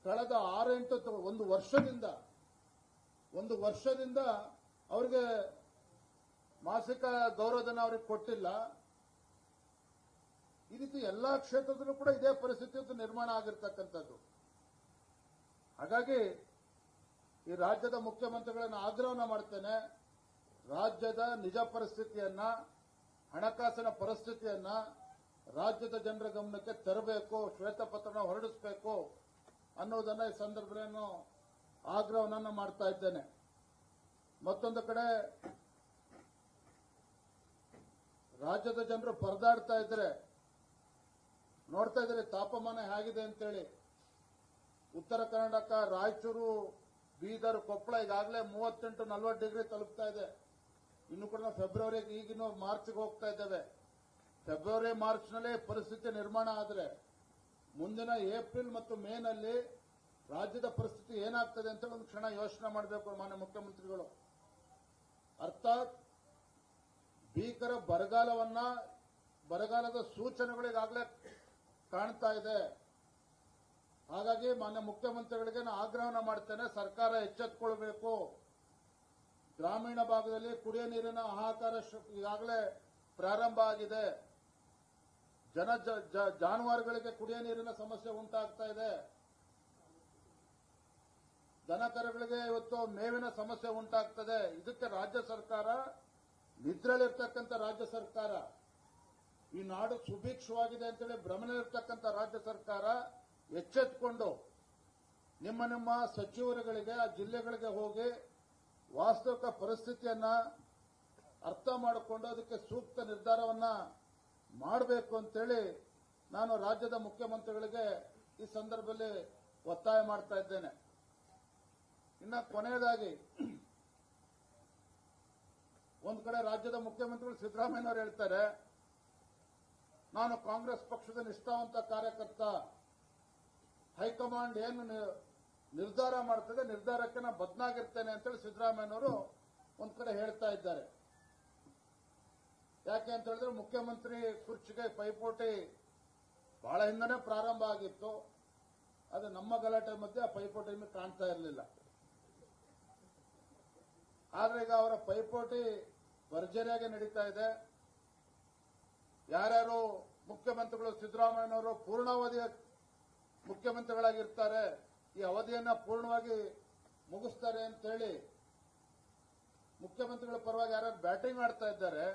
ಕಳೆದ ಆರೆಂಟು ಎಂಟು ಒಂದು ವರ್ಷದಿಂದ ಒಂದು ವರ್ಷದಿಂದ ಅವ್ರಿಗೆ ಮಾಸಿಕ ಗೌರವಧನ ಅವ್ರಿಗೆ ಕೊಟ್ಟಿಲ್ಲ. ಈ ರೀತಿ ಎಲ್ಲಾ ಕ್ಷೇತ್ರದಲ್ಲೂ ಕೂಡ ಇದೇ ಪರಿಸ್ಥಿತಿ ನಿರ್ಮಾಣ ಆಗಿರ್ತಕ್ಕಂಥದ್ದು. ಹಾಗಾಗಿ ಈ ರಾಜ್ಯದ ಮುಖ್ಯಮಂತ್ರಿಗಳನ್ನ ಆಗ್ರಹವನ್ನು ಮಾಡ್ತೇನೆ. ರಾಜ್ಯದ ನಿಜ ಪರಿಸ್ಥಿತಿಯನ್ನ, ಹಣಕಾಸಿನ ಪರಿಸ್ಥಿತಿಯನ್ನ ರಾಜ್ಯದ ಜನರ ಗಮನಕ್ಕೆ ತರಬೇಕು ಶ್ವೇತಪತ್ರನ ಹೊರಡಿಸಬೇಕು ಅನ್ನೋದನ್ನ ಈ ಸಂದರ್ಭದಲ್ಲಿ ಆಗ್ರಹವನ್ನ ಮಾಡ್ತಾ ಇದ್ದೇನೆ. ಮತ್ತೊಂದು ಕಡೆ ರಾಜ್ಯದ ಜನರು ಪರದಾಡ್ತಾ ಇದ್ರೆ, ನೋಡ್ತಾ ಇದ್ರೆ ತಾಪಮಾನ ಹೇಗಿದೆ ಅಂತೇಳಿ. ಉತ್ತರ ಕರ್ನಾಟಕ, ರಾಯಚೂರು, ಬೀದರ್, ಕೊಪ್ಪಳ ಈಗಾಗಲೇ ಮೂವತ್ತೆಂಟು, ನಲವತ್ತು ಡಿಗ್ರಿ ತಲುಪ್ತಾ ಇದೆ. ಇನ್ನು ಕೂಡ ನಾವು ಫೆಬ್ರವರಿಗೆ ಈಗಿನ ಮಾರ್ಚ್ಗೆ ಹೋಗ್ತಾ ಇದ್ದೇವೆ. ಫೆಬ್ರವರಿ ಮಾರ್ಚ್ನಲ್ಲೇ ಪರಿಸ್ಥಿತಿ ನಿರ್ಮಾಣ ಆದರೆ, ಮುಂದಿನ ಏಪ್ರಿಲ್ ಮತ್ತು ಮೇನಲ್ಲಿ ರಾಜ್ಯದ ಪರಿಸ್ಥಿತಿ ಏನಾಗ್ತದೆ ಅಂತ ಒಂದು ಕ್ಷಣ ಯೋಚನೆ ಮಾಡಬೇಕು ಮಾನ್ಯ ಮುಖ್ಯಮಂತ್ರಿಗಳು. ಅರ್ಥಾತ್ ಭೀಕರ ಬರಗಾಲವನ್ನ, ಬರಗಾಲದ ಸೂಚನೆಗಳಿಗಾಗಲೇ ಕಾಣ್ತಾ ಇದೆ. ಹಾಗಾಗಿ ಮಾನ್ಯ ಮುಖ್ಯಮಂತ್ರಿಗಳಿಗೆ ನಾನು ಆಗ್ರಹನ ಮಾಡ್ತೇನೆ. ಸರ್ಕಾರ ಎಚ್ಚೆತ್ತುಕೊಳ್ಬೇಕು ಗ್ರಾಮೀಣ ಭಾಗದಲ್ಲಿ ಕುಡಿಯ ನೀರಿನ ಹಾಹಾಕಾರ ಈಗಾಗಲೇ ಪ್ರಾರಂಭ ಆಗಿದೆ. ಜನ ಜಾನುವಾರುಗಳಿಗೆ ಕುಡಿಯ ನೀರಿನ ಸಮಸ್ಯೆ ಉಂಟಾಗ್ತಾ ಇದೆ. ದನಕರುಗಳಿಗೆ ಇವತ್ತು ಮೇವಿನ ಸಮಸ್ಯೆ ಉಂಟಾಗ್ತದೆ. ಇದಕ್ಕೆ ರಾಜ್ಯ ಸರ್ಕಾರ ನಿದ್ರೆಯಲ್ಲಿರ್ತಕ್ಕಂಥ ರಾಜ್ಯ ಸರ್ಕಾರ, ಈ ನಾಡು ಸುಭಿಕ್ಷವಾಗಿದೆ ಅಂತೇಳಿ ಭ್ರಮಣಲ್ಲಿರ್ತಕ್ಕಂಥ ರಾಜ್ಯ ಸರ್ಕಾರ ಎಚ್ಚೆತ್ಕೊಂಡು ನಿಮ್ಮ ನಿಮ್ಮ ಸಚಿವರುಗಳಿಗೆ, ಆ ಜಿಲ್ಲೆಗಳಿಗೆ ಹೋಗಿ ವಾಸ್ತವಿಕ ಪರಿಸ್ಥಿತಿಯನ್ನ ಅರ್ಥ ಮಾಡಿಕೊಂಡು ಅದಕ್ಕೆ ಸೂಕ್ತ ನಿರ್ಧಾರವನ್ನ ಮಾಡಬೇಕು ಅಂತೇಳಿ ನಾನು ರಾಜ್ಯದ ಮುಖ್ಯಮಂತ್ರಿಗಳಿಗೆ ಈ ಸಂದರ್ಭದಲ್ಲಿ ಒತ್ತಾಯ ಮಾಡ್ತಾ ಇದ್ದೇನೆ. ಇನ್ನ ಕೊನೆಯದಾಗಿ ಒಂದು ಕಡೆ ರಾಜ್ಯದ ಮುಖ್ಯಮಂತ್ರಿಗಳು ಸಿದ್ದರಾಮಯ್ಯನವರು ಹೇಳ್ತಾರೆ, ನಾನು ಕಾಂಗ್ರೆಸ್ ಪಕ್ಷದ ನಿಷ್ಠಾವಂತ ಕಾರ್ಯಕರ್ತ, ಹೈಕಮಾಂಡ್ ಏನು ನಿರ್ಧಾರ ಮಾಡ್ತದೆ, ನಿರ್ಧಾರಕ್ಕೆ ನಾನು ಬದ್ನಾಗಿರ್ತೇನೆ ಅಂತೇಳಿ ಸಿದ್ದರಾಮಯ್ಯನವರು ಒಂದು ಕಡೆ ಹೇಳ್ತಾ ಇದ್ದಾರೆ. ಯಾಕೆ ಅಂತ ಹೇಳಿದ್ರೆ ಮುಖ್ಯಮಂತ್ರಿ ಕುರ್ಚಿಗೆ ಪೈಪೋಟಿ ಬಹಳ ಹಿಂದನೇ ಪ್ರಾರಂಭ ಆಗಿತ್ತು. ಅದು ನಮ್ಮ ಗಲಾಟೆ ಮಧ್ಯೆ ಆ ಪೈಪೋಟಿ ಕಾಣ್ತಾ ಇರಲಿಲ್ಲ. ಆದ್ರೆ ಈಗ ಅವರ ಪೈಪೋಟಿ ಭರ್ಜರಿಯಾಗಿ ನಡೀತಾ ಇದೆ. ಯಾರ್ಯಾರು ಮುಖ್ಯಮಂತ್ರಿಗಳು ಸಿದ್ದರಾಮಯ್ಯನವರು ಪೂರ್ಣಾವಧಿಯ ಮುಖ್ಯಮಂತ್ರಿಗಳಾಗಿರ್ತಾರೆ, ಈ ಅವಧಿಯನ್ನ ಪೂರ್ಣವಾಗಿ ಮುಗಿಸ್ತಾರೆ ಅಂತ ಹೇಳಿ ಮುಖ್ಯಮಂತ್ರಿಗಳ ಪರವಾಗಿ ಯಾರ್ಯಾರು ಬ್ಯಾಟಿಂಗ್ ಆಡ್ತಾ ಇದ್ದಾರೆ,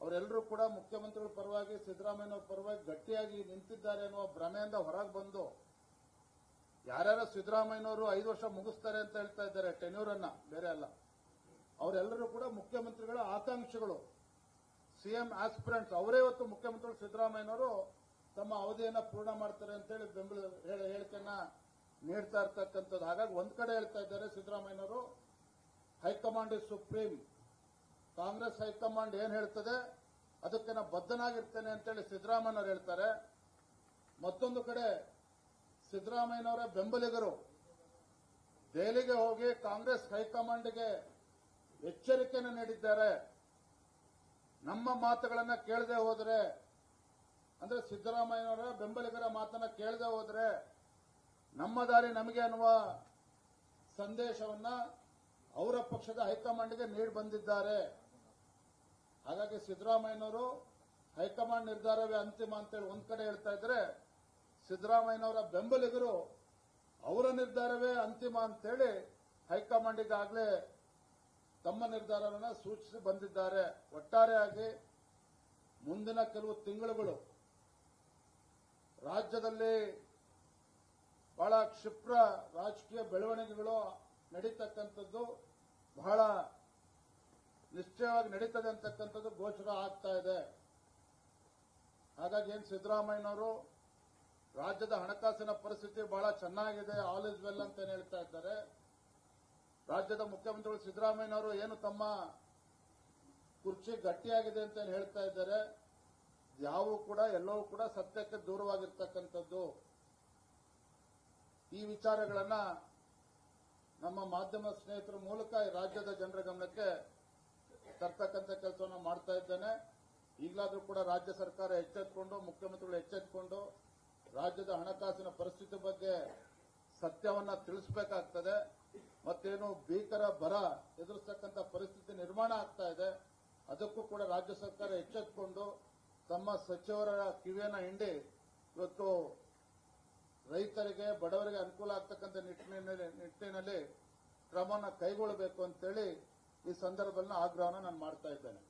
ಅವರೆಲ್ಲರೂ ಕೂಡ ಮುಖ್ಯಮಂತ್ರಿಗಳ ಪರವಾಗಿ, ಸಿದ್ದರಾಮಯ್ಯನವ್ರ ಪರವಾಗಿ ಗಟ್ಟಿಯಾಗಿ ನಿಂತಿದ್ದಾರೆ ಅನ್ನುವ ಭ್ರಮೆಯಿಂದ ಹೊರಗೆ ಬಂದು ಯಾರ್ಯಾರು ಸಿದ್ದರಾಮಯ್ಯನವರು ಐದು ವರ್ಷ ಮುಗಿಸ್ತಾರೆ ಅಂತ ಹೇಳ್ತಾ ಇದ್ದಾರೆ ಟೆನ್ಯೂರ್ ಬೇರೆ ಅಲ್ಲ. ಅವರೆಲ್ಲರೂ ಕೂಡ ಮುಖ್ಯಮಂತ್ರಿಗಳ ಆಕಾಂಕ್ಷಿಗಳು, ಸಿಎಂ ಆಸ್ಪಿರೆಂಟ್ಸ್ ಅವರೇ ಇವತ್ತು ಮುಖ್ಯಮಂತ್ರಿಗಳು, ಸಿದ್ದರಾಮಯ್ಯನವರು ತಮ್ಮ ಅವಧಿಯನ್ನ ಪೂರ್ಣ ಮಾಡ್ತಾರೆ ಅಂತೇಳಿ ಬೆಂಬಲ, ಹೇಳ- ಹೇಳಿಕೆಯನ್ನ ನೀಡ್ತಾ ಇರ್ತಕ್ಕಂಥದ್ದು. ಹಾಗಾಗಿ ಒಂದ್ ಕಡೆ ಹೇಳ್ತಾ ಇದ್ದಾರೆ ಸಿದ್ದರಾಮಯ್ಯನವರು, high command is supreme Congress high command ಏನ್ ಹೇಳ್ತದೆ? ಅದಕ್ಕೆ ನಾ ಬದ್ಧನಾಗಿರ್ತೇನೆ ಅಂತೇಳಿ ಸಿದ್ದರಾಮಯ್ಯನವರು ಹೇಳ್ತಾರೆ. ಮತ್ತೊಂದು ಕಡೆ ಸಿದ್ದರಾಮಯ್ಯನವರ ಬೆಂಬಲಿಗರು. ದೆಹಲಿಗೆ ಹೋಗಿ ಕಾಂಗ್ರೆಸ್ ಹೈಕಮಾಂಡ್ಗೆ ಎಚ್ಚರಿಕೆಯನ್ನು ನೀಡಿದ್ದಾರೆ. ನಮ್ಮ ಮಾತುಗಳನ್ನು ಕೇಳದೆ ಹೋದರೆ, ಅಂದ್ರೆ ಸಿದ್ದರಾಮಯ್ಯನವರ ಬೆಂಬಲಿಗರ ಮಾತನ್ನ ಕೇಳದೆ ಹೋದರೆ ನಮ್ಮ ದಾರಿ ನಮಗೆ ಅನ್ನುವ ಸಂದೇಶವನ್ನ ಅವರ ಪಕ್ಷದ ಹೈಕಮಾಂಡ್ಗೆ ನೀಡಿ ಬಂದಿದ್ದಾರೆ. ಹಾಗಾಗಿ ಸಿದ್ದರಾಮಯ್ಯನವರು ಹೈಕಮಾಂಡ್ ನಿರ್ಧಾರವೇ ಅಂತಿಮ ಅಂತೇಳಿ ಒಂದ್ ಕಡೆ ಹೇಳ್ತಾ ಇದ್ರೆ ಸಿದ್ದರಾಮಯ್ಯನವರ ಬೆಂಬಲಿಗರು ಅವರ ನಿರ್ಧಾರವೇ ಅಂತಿಮ ಅಂತೇಳಿ ಹೈಕಮಾಂಡ್ ಈಗಾಗಲೇ ತಮ್ಮ ನಿರ್ಧಾರವನ್ನು ಸೂಚಿಸಿ ಬಂದಿದ್ದಾರೆ. ಒಟ್ಟಾರೆಯಾಗಿ ಮುಂದಿನ ಕೆಲವು ತಿಂಗಳುಗಳು ರಾಜ್ಯದಲ್ಲಿ ಬಹಳ ಕ್ಷಿಪ್ರ ರಾಜಕೀಯ ಬೆಳವಣಿಗೆಗಳು ನಡೀತಕ್ಕಂಥದ್ದು, ಬಹಳ ನಿಶ್ಚಯವಾಗಿ ನಡೀತದೆ ಅಂತಕ್ಕಂಥದ್ದು ಗೋಚರ ಆಗ್ತಾ ಇದೆ. ಹಾಗಾಗಿ ಏನು ಸಿದ್ದರಾಮಯ್ಯನವರು ರಾಜ್ಯದ ಹಣಕಾಸಿನ ಪರಿಸ್ಥಿತಿ ಬಹಳ ಚೆನ್ನಾಗಿದೆ ಆಲ್ ಇಸ್ ವೆಲ್ ಅಂತ ಹೇಳ್ತಾ ಇದ್ದಾರೆ. ರಾಜ್ಯದ ಮುಖ್ಯಮಂತ್ರಿಗಳು ಸಿದ್ದರಾಮಯ್ಯನವರು ಏನು ತಮ್ಮ ಕುರ್ಚಿ ಗಟ್ಟಿಯಾಗಿದೆ ಅಂತ ಹೇಳ್ತಾ ಇದ್ದಾರೆ. ಯಾವೂ ಕೂಡ, ಎಲ್ಲವೂ ಕೂಡ ಸತ್ಯಕ್ಕೆ ದೂರವಾಗಿರ್ತಕ್ಕಂಥದ್ದು. ಈ ವಿಚಾರಗಳನ್ನ ನಮ್ಮ ಮಾಧ್ಯಮ ಸ್ನೇಹಿತರ ಮೂಲಕ ರಾಜ್ಯದ ಜನರ ಗಮನಕ್ಕೆ ತರ್ತಕ್ಕಂಥ ಕೆಲಸವನ್ನು ಮಾಡ್ತಾ ಇದ್ದೇನೆ. ಈಗಲಾದ್ರೂ ಕೂಡ ರಾಜ್ಯ ಸರ್ಕಾರ ಎಚ್ಚೆತ್ಕೊಂಡು, ಮುಖ್ಯಮಂತ್ರಿಗಳು ಎಚ್ಚೆತ್ತುಕೊಂಡು ರಾಜ್ಯದ ಹಣಕಾಸಿನ ಪರಿಸ್ಥಿತಿ ಬಗ್ಗೆ ಸತ್ಯವನ್ನ ತಿಳಿಸಬೇಕಾಗ್ತದೆ. ಮತ್ತೇನು ಭೀಕರ ಬರ ಎದುರಿಸ್ತಕ್ಕಂಥ ಪರಿಸ್ಥಿತಿ ನಿರ್ಮಾಣ ಆಗ್ತಾ ಇದೆ. ಅದಕ್ಕೂ ಕೂಡ ರಾಜ್ಯ ಸರ್ಕಾರ ಎಚ್ಚೆತ್ತುಕೊಂಡು ತಮ್ಮ ಸಚಿವರ ಕಿವಿಯನ್ನು ಹಿಂಡಿ ಇವತ್ತು ರೈತರಿಗೆ, ಬಡವರಿಗೆ ಅನುಕೂಲ ಆಗ್ತಕ್ಕಂಥ ನಿಟ್ಟಿನಲ್ಲಿ ನಿಟ್ಟಿನಲ್ಲಿ ಕ್ರಮವನ್ನು ಕೈಗೊಳ್ಳಬೇಕು ಅಂತೇಳಿ ಈ ಸಂದರ್ಭದಲ್ಲಿ ಆಗ್ರಹವನ್ನು ನಾನು ಮಾಡ್ತಾ ಇದ್ದೇನೆ.